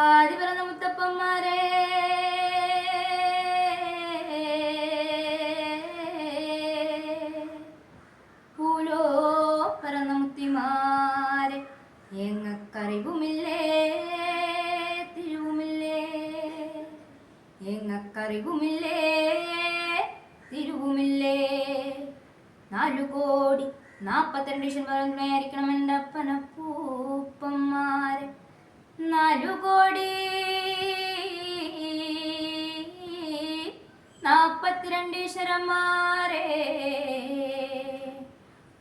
ആദി പിറന്ന മുത്തപ്പന്മാരെ. പൂലോ പറന്ന മുത്തിമാരെ എങ്ങക്കറിവുമില്ലേ? തിരുവുമില്ലേ? എങ്ങക്കറിവുമില്ലേ? തിരുവുമില്ലേ? നാലു കോടി നാൽപ്പത്തിരണ്ട് ഡിഷൻ പറഞ്ഞായിരിക്കണം എന്റെ അപ്പന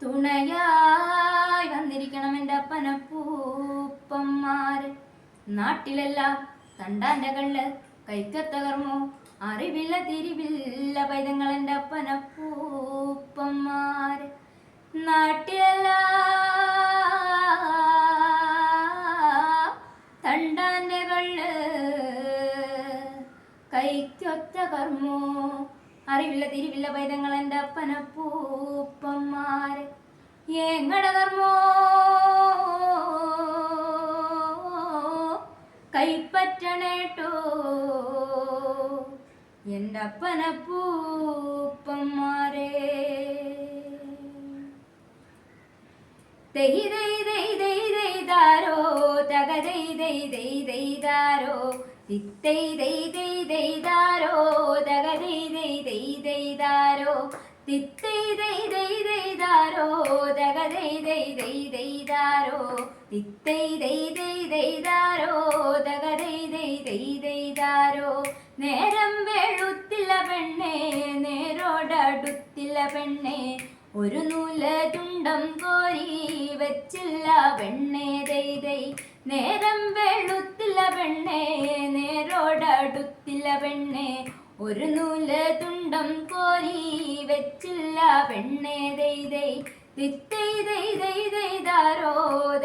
തുണയായി വന്നിരിക്കണം എന്റെ അപ്പനപ്പൂപ്പന്മാര്. നാട്ടിലെല്ലാം തണ്ടാന്റെ കള്ള് കൈക്കത്തകർമോ അറിവില്ല തിരിവില്ല പൈതങ്ങൾ എന്റെ അപ്പനപ്പൂപ്പന്മാര്. നാട്ടിലല്ല തണ്ടാന്റെ കള്ള് കൈക്കൊത്ത കർമ്മോ അറിവില്ല തിരിവില്ല പൈതങ്ങൾ എന്റെ അപ്പന പൂപ്പന്മാര്. എങ്ങട കർമ്മോ? കൈപ്പറ്റണേട്ടോ? എന്റെ അപ്പനപ്പൂപ്പന്മാരെ ദൈ ദൈ ദൈ ദൈ ദൈ ദാരോ തക ദൈ ദൈ ദൈ ദൈ ദാരോ ദിത്തൈ ദൈ ദൈ ദൈ ദാരോ തക ദൈ ദൈ ദൈ ദൈ ദാരോ ദിത്തൈ ദൈ ദൈ ദൈ ദാരോ തക ദൈ ദൈ ദൈ ദൈ ദാരോ ദിത്തൈ ദൈ ദൈ ദൈ ദാരോ തക ദൈ ദൈ ദൈ ദൈ ദാരോ നേരം വെളുത്തില്ല പെണ്ണേ നേരോടടുത്തില്ല പെണ്ണേ. ഒരു നൂല തുണ്ടം കോരി വെച്ചില്ല പെണ്ണേ ദൈതൈ. നേരം വെളുത്തില്ല പെണ്ണേ നേരോടടുത്തില്ല പെണ്ണേ. ഒരു നൂല തുണ്ടം കോരി വെച്ചില്ല പെണ്ണേ ദൈ ദൈ തിത്തൈ ദൈ ദൈ ദൈതാരോ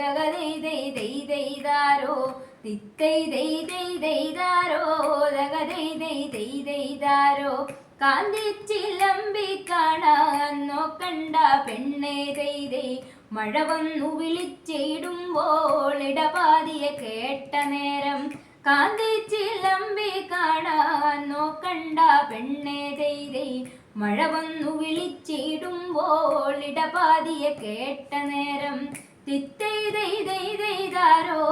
ദഗ ദൈ ദൈ ദൈ ദൈതാരോ തിത്തൈ ദൈ ദൈ ദൈതാരോ ദഗ ദൈ ദൈ ദൈ ദൈതാരോ കാന്തിച്ചിലമ്പി കാണാൻ നോക്കണ്ട പെണ്ണേ ദൈ ദൈ മഴ വന്നു വിളിച്ചിടുമ്പോൾ ഇടപാതിയെ കേട്ട നേരം കാന്തിച്ചിലമ്പി കാണാൻ നോക്കണ്ട പെണ്ണേ ദൈ മഴ വന്നു വിളിച്ചിടുമ്പോൾ ഇടപാതിയെ കേട്ട നേരം ോ ദൈ ദൈ ദൈ ദാരോ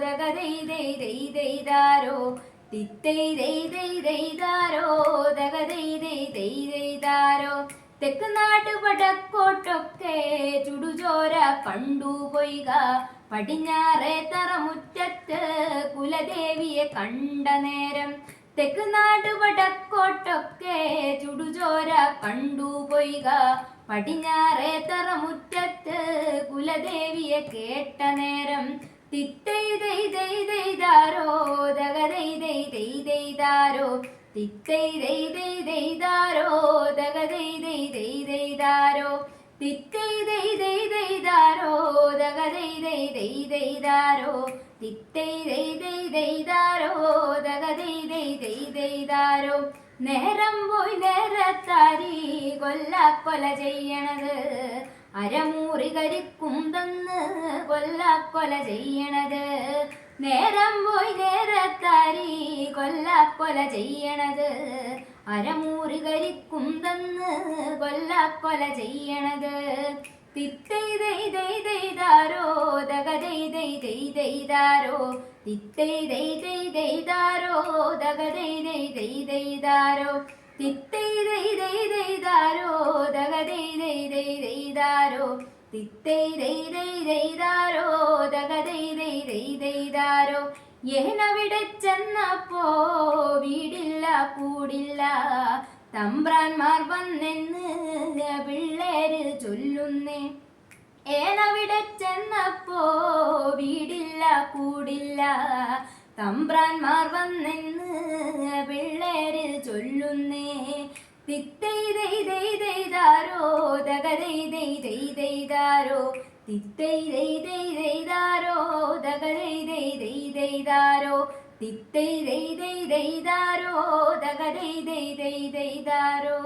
ദഗ ദൈ തെക്ക് നാട് വടക്കോട്ടൊക്കെ ചുടുചോര കണ്ടുപോയിക പടിഞ്ഞാറേ തറമുറ്റത്ത് കുലദേവിയെ കണ്ട നേരം. തെക്ക് നാട് വടക്കോട്ടൊക്കെ ചുടുചോര കണ്ടുപോയിക പടിഞ്ഞാറേ തറമുറ്റത്ത് കുലദേവിയെ കേട്ട നേരം. തിത്തൈ ദൈ ദൈ ദൈതാരോ ദൈ ദൈ ദൈ ദൈ തിത്തൈ ദൈ ദൈ ദൈ ദാരോ ദഗ ദൈ ദൈ ദൈ ദൈ ദാരോ തിത്തൈ ദൈ ദൈ ദൈ ദാരോ ദഗ ദൈ ദൈ ദൈ ദൈ ദാരോ തിത്തൈ ദൈ ദൈ ദൈ ദാരോ ദഗ ദൈ ദൈ ദൈ ദൈ ദാരോ നേരം പോയി നേരത്താരി കൊല്ല കൊല ചെയ്യണത് അരമൂറി കരിക്കും തന്ന് കൊല്ല കൊല ചെയ്യണത് നേരം പോയി നേരത്താരി കൊല്ല കൊല ചെയ്യണത് അരമൂറി കരിക്കും തന്ന് കൊല്ല കൊല ചെയ്യണത് ദൈ ദൈ ദൈ ദൈ തിത്തൈ ദൈ ദൈ ദൈ ദാരോ ദഗ ദൈ ദൈ ദൈ ദൈ ദാരോ തിത്തൈ ദൈ ദൈ ദൈ ദാരോ ദഗ ദൈ ദൈ ദൈ ദൈ ദാരോ തിത്തൈ ഏനവിടെ ചെന്നപ്പോ വീടില്ല കൂടില്ല. തമ്പ്രാന്മാർ വന്നെന്ന് പിള്ളേര് ചൊല്ലുന്നേ. ഏനവിടെ ചെന്നപ്പോ വീടില്ല കൂടില്ല. തമ്പ്രാന്മാർ വന്നെന്ന് പിള്ളേര് ചൊല്ലുന്നേ. തിത്തൈ ദൈ ദൈ ദൈ ദാരോ ദഗ ദൈ ദൈ ദൈ ദൈ ദാരോ തിത്തൈ ദൈ ദൈ ദൈ ദാരോ ദഗ ദൈ ദൈ ദൈ ദൈ ദാരോ തിത്തൈ ദൈ ദൈ ദൈ ദാരോ ദഗ ദൈ ദൈ ദൈ ദൈ ദാരോ